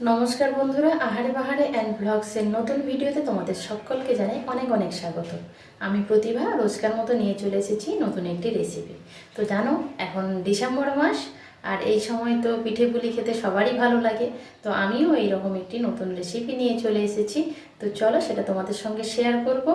নমস্কার বন্ধুরা, আহারে বাহারে অ্যান্ড ব্লগসের নতুন ভিডিওতে তোমাদের সকলকে জানাই অনেক অনেক স্বাগত। আমি প্রতিভা, রোজকার মতো নিয়ে চলে এসেছি নতুন একটি রেসিপি তো জানো, এখন ডিসেম্বর মাস, আর এই সময় তো পিঠে পুলি খেতে সবারই ভালো লাগে। তো আমিও এইরকম একটি নতুন রেসিপি নিয়ে চলে এসেছি। তো চলো সেটা তোমাদের সঙ্গে শেয়ার করব।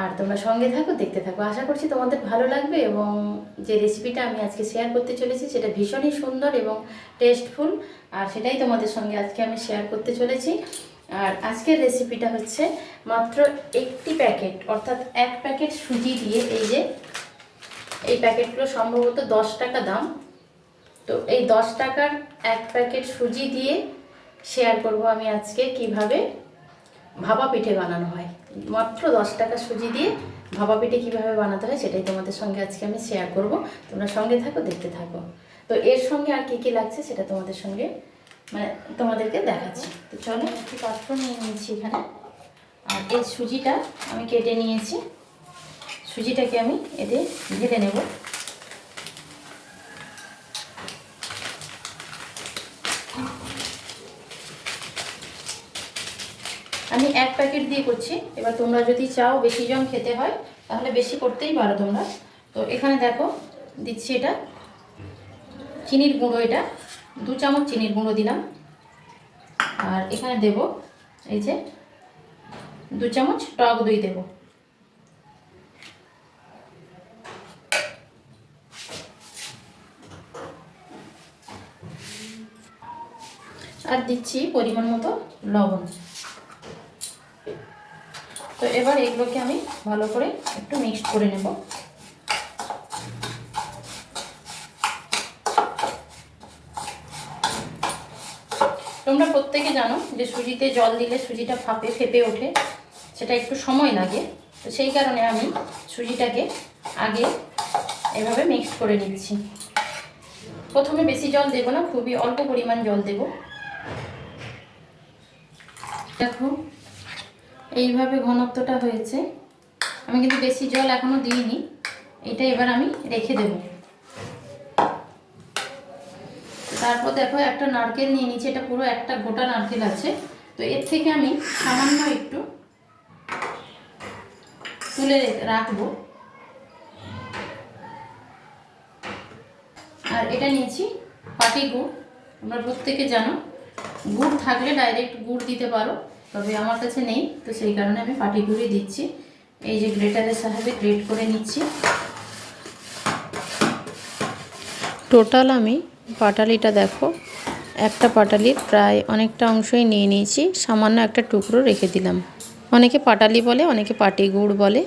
আর তোমরা সঙ্গে থাকো, দেখতে থাকো। আশা করছি তোমাদের ভালো লাগবে এবং যে রেসিপিটা আমি আজকে শেয়ার করতে চলেছি, সেটা ভীষণই সুন্দর এবং টেস্টফুল আর সেটাই তোমাদের সঙ্গে আজকে আমি শেয়ার করতে চলেছি। আর আজকের রেসিপিটা হচ্ছে মাত্র একটি প্যাকেট অর্থাৎ এক প্যাকেট সুজি দিয়ে এই যে, এই প্যাকেটগুলো সম্ভবত দশ টাকা দাম। তো এই দশ টাকার এক প্যাকেট সুজি দিয়ে শেয়ার করব আমি আজকে কীভাবে ভাপা পিঠে বানানো হয়। মাত্র দশ টাকা সুজি দিয়ে ভাপা পিঠে কীভাবে বানাতে হয় সেটাই তোমাদের সঙ্গে আজকে আমি শেয়ার করব। তোমরা সঙ্গে থাকো, দেখতে থাকো। তো এর সঙ্গে আর কী কী লাগছে সেটা তোমাদের সঙ্গে মানে তোমাদেরকে দেখাচ্ছি। তো চলো একটি পাত্র নিয়ে নিয়েছি এখানে। আর এই সুজিটা আমি কেটে নিয়েছি। সুজিটাকে আমি এতে ঢেলে নেব। আমি এক প্যাকেট দিয়ে করছি। এবার তোমরা যদি চাও বেশি জন খেতে হয়, তাহলে বেশি করতেই পারো তোমরা। তো এখানে দেখো, দিচ্ছি এটা। চিনির গুঁড়ো এটা। দু চামচ চিনির গুঁড়ো দিলাম। আর এখানে দেব, এই যে দু চামচ টক দই দেব। আর দিচ্ছি পরিমাণ মতো লবণ। তো এবার এগুলোকে আমি ভালো করে একটু মিক্সড করে নেব। তোমরা প্রত্যেকে জানো যে সুজিতে জল দিলে সুজিটা ফাঁপে ফেপে ওঠে, সেটা একটু সময় লাগে। তো সেই কারণে আমি সুজিটাকে আগে এভাবে মিক্সড করে নিচ্ছি। প্রথমে বেশি জল দেবো না, খুবই অল্প পরিমাণ জল দেব। দেখো এইভাবে ঘনত্বটা হয়েছে। আমি কিন্তু বেশি জল এখনও দিইনি। এটা এবার আমি রেখে দেব। তারপর দেখো একটা নারকেল নিয়ে নিচ্ছি এটা পুরো একটা গোটা নারকেল আছে। তো এর থেকে আমি সামান্য একটু তুলে রাখব। আর এটা নিয়েছি পাটি গুড়। তোমরা প্রত্যেকে জানো। গুড় থাকলে ডাইরেক্ট গুড় দিতে পারো। তবে আমার কাছে নেই তো সেই কারণে আমি পাটি গুঁড়ি দিচ্ছি। এই যে গ্রেটারের সাহায্যে গ্রেট করে নিচ্ছি। টোটাল আমি পাটালিটা দেখো একটা পাটালির প্রায় অনেকটা অংশই নিয়ে নিয়েছি সামান্য একটা টুকরো রেখে দিলাম। অনেকে পাটালি বলে অনেকে পাটি গুড় বলে।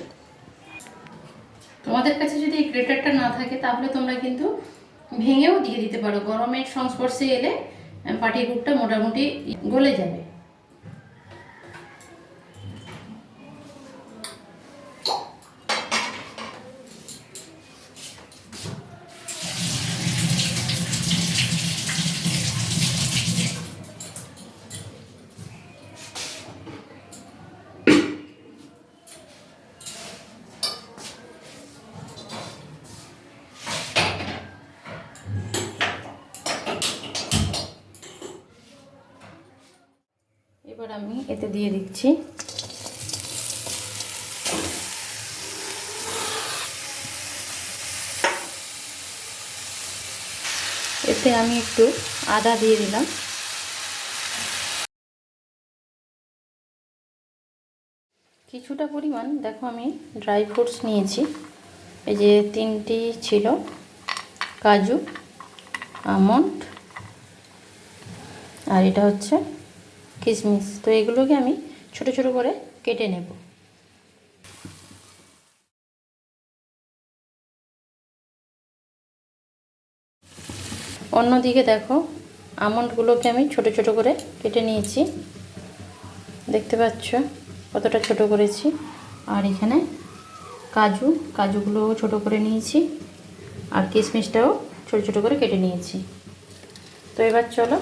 তোমাদের কাছে যদি এই গ্রেটারটা না থাকে তাহলে তোমরা কিন্তু ভেঙেও দিয়ে দিতে পারো। গরমের সংস্পর্শে এলে পাটি গুড়টা মোটামুটি গলে যাবে এবার আমি এতে দিয়ে দিচ্ছি। এতে আমি একটু আদা দিয়ে দিলাম। কিছুটা পরিমাণ, দেখো আমি ড্রাই ফ্রুটস নিয়েছি। এই যে তিনটি ছিল, কাজু, আমন্ড, আর এটা হচ্ছে কিশমিশ তো এগুলোকে আমি ছোট ছোট করে কেটে নেব। অন্যদিকে দেখো, আমন্ডগুলোকে আমি ছোট ছোট করে কেটে নিয়েছি। দেখতে পাচ্ছ? কতটা ছোট করেছি। আর এখানে কাজু, কাজুগুলোও ছোট করে নিয়েছি। আর কিশমিশটাও ছোট ছোট করে কেটে নিয়েছি। তো এবার চলো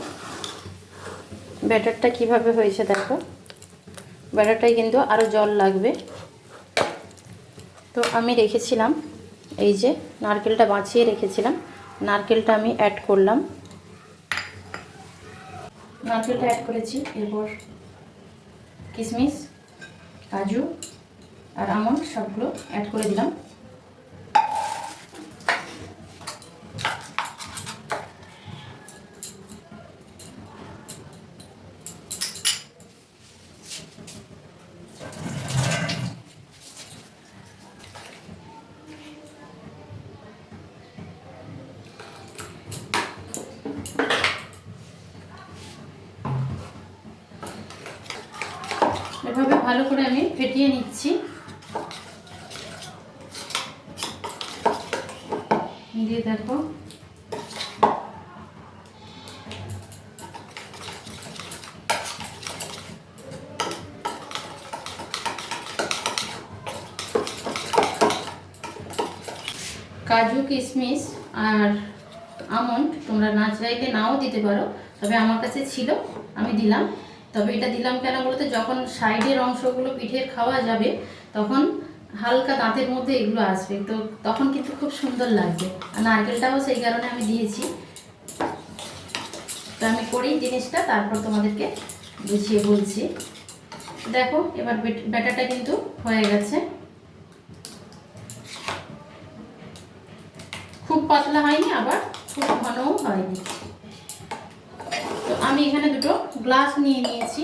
ব্যাটারটা কীভাবে হয়েছে দেখো? ব্যাটারটাই কিন্তু আরও জল লাগবে। তো আমি রেখেছিলাম, এই যে নারকেলটা বাঁচিয়ে রেখেছিলাম, নারকেলটা আমি অ্যাড করলাম। নারকেলটা অ্যাড করেছি, এরপর কিশমিশ কাজু আর আমন্ড সবগুলো অ্যাড করে দিলাম। এভাবে ভালো করে আমি ফেটিয়ে নিচ্ছি। দিয়ে দেখো। কাজু, কিশমিশ আর আমন্ড তোমরা না চাইলে নাও দিতে পারো, তবে আমার কাছে ছিল, আমি দিলাম। তবে এটা দিলাম কেন বলতে? যখন সাইডের অংশগুলো পিঠের খাওয়া যাবে, তখন হালকা দাঁতের মধ্যে এগুলো আসবে। তো তখন কিন্তু খুব সুন্দর লাগবে। আর নারকেলটাও সেই কারণে আমি দিয়েছি। তো আমি করি জিনিসটা, তারপর তোমাদেরকে বুঝিয়ে বলছি। দেখো, এবার ব্যাটারটা কিন্তু হয়ে গেছে। খুব পাতলা হয়নি, আবার খুব ঘনও হয়নি। আমি এখানে দুটো গ্লাস নিয়ে নিয়েছি।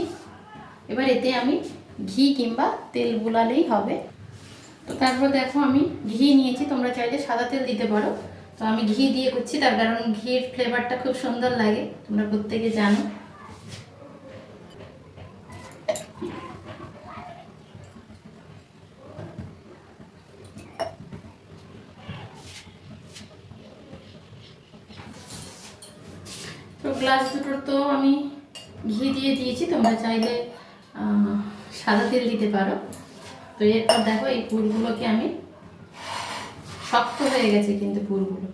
এবার এতে আমি ঘি কিংবা তেল বুলালেই হবে। তো তারপর দেখো আমি ঘি নিয়েছি, তোমরা চাইলে সাদা তেল দিতে পারো। তো আমি ঘি দিয়ে করছি, তার কারণ ঘির ফ্লেভারটা খুব সুন্দর লাগে, তোমরা প্রত্যেকে জানো। তো গ্লাস দুটোর তো আমি ঘি দিয়ে দিয়েছি, তোমরা চাইলে সাদা তেল দিতে পারো। তো এরপর দেখো এই পুরগুলোকে আমি শক্ত হয়ে গেছে কিন্তু পুরগুলো।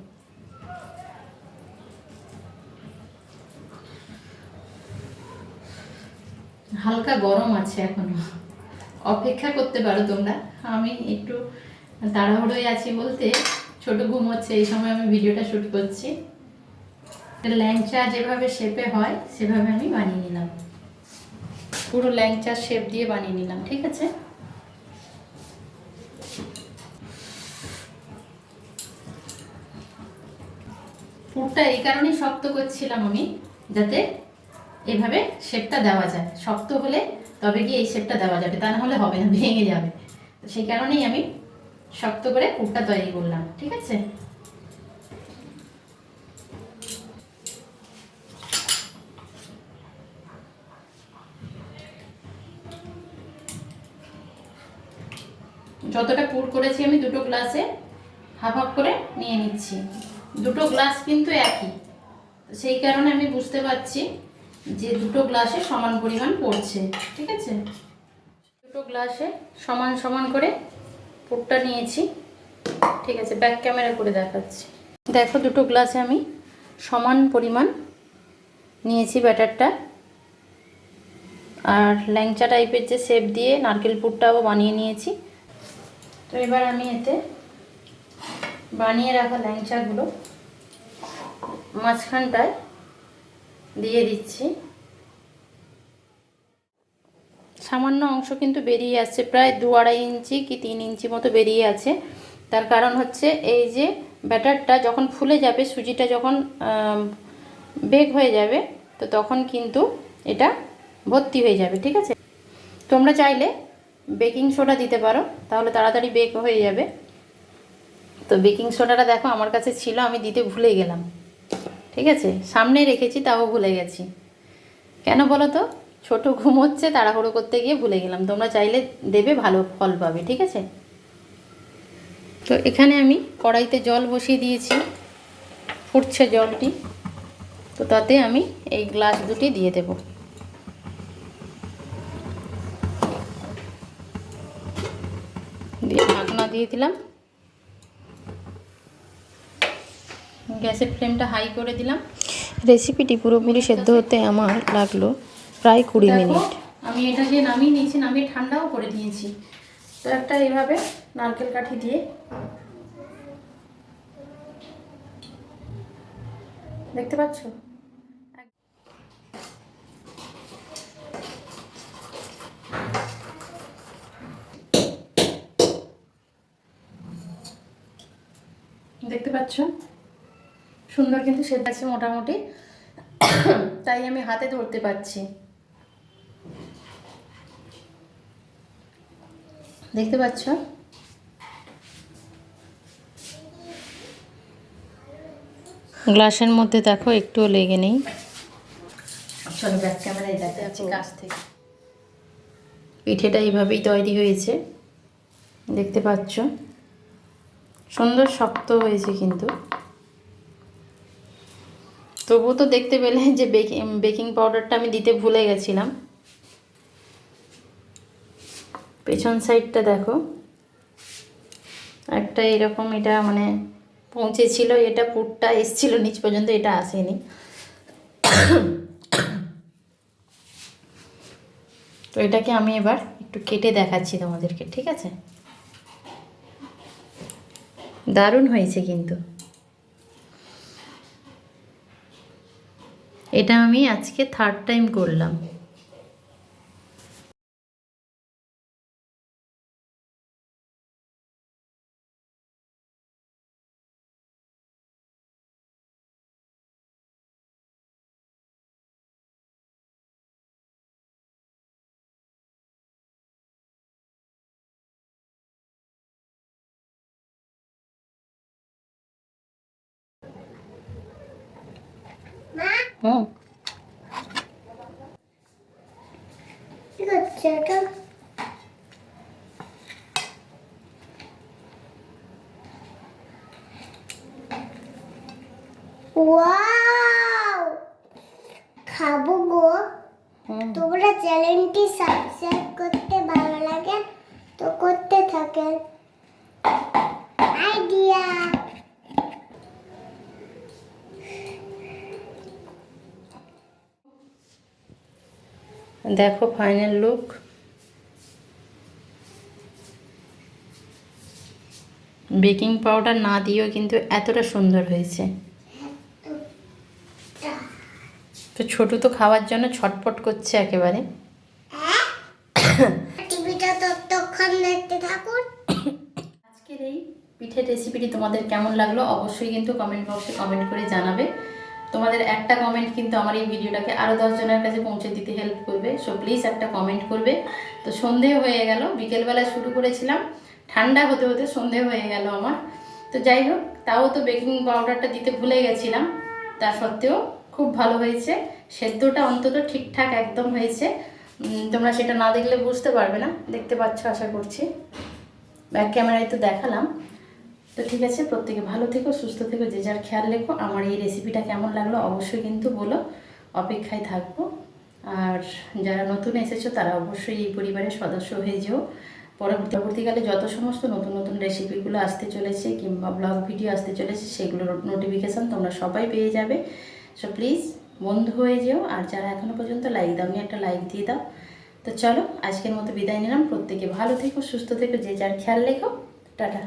হালকা গরম আছে এখনও। অপেক্ষা করতে পারো তোমরা। আমি একটু তাড়াহুড়োয় আছি বলতে, ছোট ঘুম হচ্ছে, এই সময় আমি ভিডিওটা শ্যুট করছি। ল্যাংচা যেভাবে শেপে হয়, সেভাবে আমি বানিয়ে নিলাম। পুরো ল্যাংচা শেপ দিয়ে বানিয়ে নিলাম, ঠিক আছে? পুরটা এই কারণেই শক্ত করছিলাম আমি, যাতে এভাবে শেপটা দেওয়া যায়। শক্ত হলে তবে কি এই শেপটা দেওয়া যাবে, তা না হলে হবে না, ভেঙে যাবে। তো সেই কারণেই আমি শক্ত করে পুরটা তৈরি করলাম, ঠিক আছে? যতটা পুর করেছি আমি দুটো গ্লাসে হাফ হাফ করে নিয়ে নিচ্ছি। দুটো গ্লাস কিন্তু একই। সেই কারণে আমি বুঝতে পারছি যে দুটো গ্লাসে সমান পরিমাণ পড়ছে। ঠিক আছে? দুটো গ্লাসে সমান সমান করে পুরটা নিয়েছি। ঠিক আছে ব্যাক ক্যামেরা করে দেখাচ্ছি। দেখো দুটো গ্লাসে আমি সমান পরিমাণ নিয়েছি ব্যাটারটা আর ল্যাংচা টাইপের যে শেপ দিয়ে নারকেল পুরটাও বানিয়ে নিয়েছি। তো এবার আমি এতে বানিয়ে রাখা ল্যাংচাগুলো মাঝখানটায় দিয়ে দিচ্ছি। সামান্য অংশ কিন্তু বেরিয়ে আসছে, প্রায় দু আড়াই ইঞ্চি কি তিন ইঞ্চি মতো বেরিয়ে আছে। তার কারণ হচ্ছে এই যে ব্যাটারটা যখন ফুলে যাবে, সুজিটা যখন বেগ হয়ে যাবে, তো তখন কিন্তু এটা ভর্তি হয়ে যাবে, ঠিক আছে? তোমরা চাইলে বেকিং সোডা দিতে পারো, তাহলে তাড়াতাড়ি বেক হয়ে যাবে। তো বেকিং সোডাটা দেখো আমার কাছে ছিল, আমি দিতে ভুলে গেলাম। ঠিক আছে? সামনে রেখেছি, তাও ভুলে গেছি। কেন বলো তো? ছোটো ঘুম হচ্ছে, তাড়াহুড়ো করতে গিয়ে ভুলে গেলাম। তোমরা চাইলে দেবে, ভালো ফল পাবে, ঠিক আছে? তো এখানে আমি কড়াইতে জল বসিয়ে দিয়েছি, ফুটছে জলটি। তো তাতে আমি এই গ্লাস দুটি দিয়ে দেবো। দিয়ে দিলাম। গ্যাসের ফ্লেমটা হাই করে দিলাম। রেসিপিটি পুরোপুরি সেদ্ধ হতে আমার লাগল প্রায় কুড়ি মিনিট। আমি এটা এটাকে নামিয়ে নিয়েছি নামিয়ে ঠান্ডাও করে নিয়েছি তো একটা এইভাবে নারকেল কাঠি দিয়ে। দেখতে পাচ্ছ? পাচ্ছ? সুন্দর কিন্তু সেদ্ধ আছে মোটামুটি। তাই আমি হাতে ধরতে পারছি। দেখতে পাচ্ছ? গ্লাসের মধ্যে দেখো একটুও লেগে নেই। চলো ব্যাক ক্যামেরায় দেখা যাচ্ছে কাছ থেকে। পিঠেটা এইভাবেই তৈরি হয়েছে। দেখতে পাচ্ছ? সুন্দর শক্ত হয়েছে কিন্তু। তবুও তো দেখতে পেলে যে বেকিং বেকিং পাউডারটা আমি দিতে ভুলে গেছিলাম। পেছন সাইডটা দেখো। একটা এরকম এটা মানে পৌঁছেছিল, এটা পুরটা এসছিল, নিচ পর্যন্ত এটা আসেনি। তো এটাকে আমি এবার একটু কেটে দেখাচ্ছি তোমাদেরকে, ঠিক আছে? দারুণ হয়েছে কিন্তু। এটা আমি আজকে থার্ড টাইম করলাম। হুম। খাব গো। তোমরা চ্যানেলটি সাবস্ক্রাইব করতে ভালো লাগে তো করতে থাকেন। আইডিয়া দেখো ফাইনাল লুক বেকিং পাউডার না দিয়েও কিন্তু এতটা সুন্দর হয়েছে। তো ছোট তো খাওয়ার জন্য ছটপট করছে একেবারে। আজকের এই পিঠের রেসিপিটি তোমাদের কেমন লাগল অবশ্যই কিন্তু কমেন্ট বক্সে কমেন্ট করে জানাবে। তোমাদের একটা কমেন্ট কিন্তু আমার এই ভিডিওটাকে আরও দশজনের কাছে পৌঁছে দিতে হেল্প করবে। সো প্লিজ একটা কমেন্ট করবে। তো সন্ধে হয়ে গেল, বিকেলবেলা শুরু করেছিলাম। ঠান্ডা হতে হতে সন্ধে হয়ে গেল আমার। তো যাই হোক, তাও তো বেকিং পাউডারটা দিতে ভুলে গেছিলাম। তা সত্ত্বেও খুব ভালো হয়েছে। সেদ্ধটা অন্তত ঠিকঠাক একদম হয়েছে। তোমরা সেটা না দেখলে বুঝতে পারবে না। দেখতে পাচ্ছ, আশা করছি। ব্যাক ক্যামেরায় তো দেখালাম। তো ঠিক আছে, প্রত্যেকে ভালো থেকো, সুস্থ থেকো, যে যার খেয়াল রেখো। আমার এই রেসিপিটা কেমন লাগল অবশ্যই কিন্তু বলো, অপেক্ষায় থাকব। আর যারা নতুন এসেছ, তারা অবশ্যই এই পরিবারের সদস্য হয়ে যেও। পরবর্তী পরবর্তীকালে যত সমস্ত নতুন নতুন রেসিপিগুলো আসতে চলেছে, কিংবা ব্লগ ভিডিও আসতে চলেছে সেগুলোর নোটিফিকেশান তোমরা সবাই পেয়ে যাবে। সো প্লিজ বন্ধু হয়ে যেও। আর যারা এখনও পর্যন্ত লাইক দাও দাওনি, একটা লাইক দিয়ে দাও। তো চলো, আজকের মতো বিদায় নিলাম। প্রত্যেকে ভালো থেকো, সুস্থ থেকো, যে যার খেয়াল রেখো। টাটা।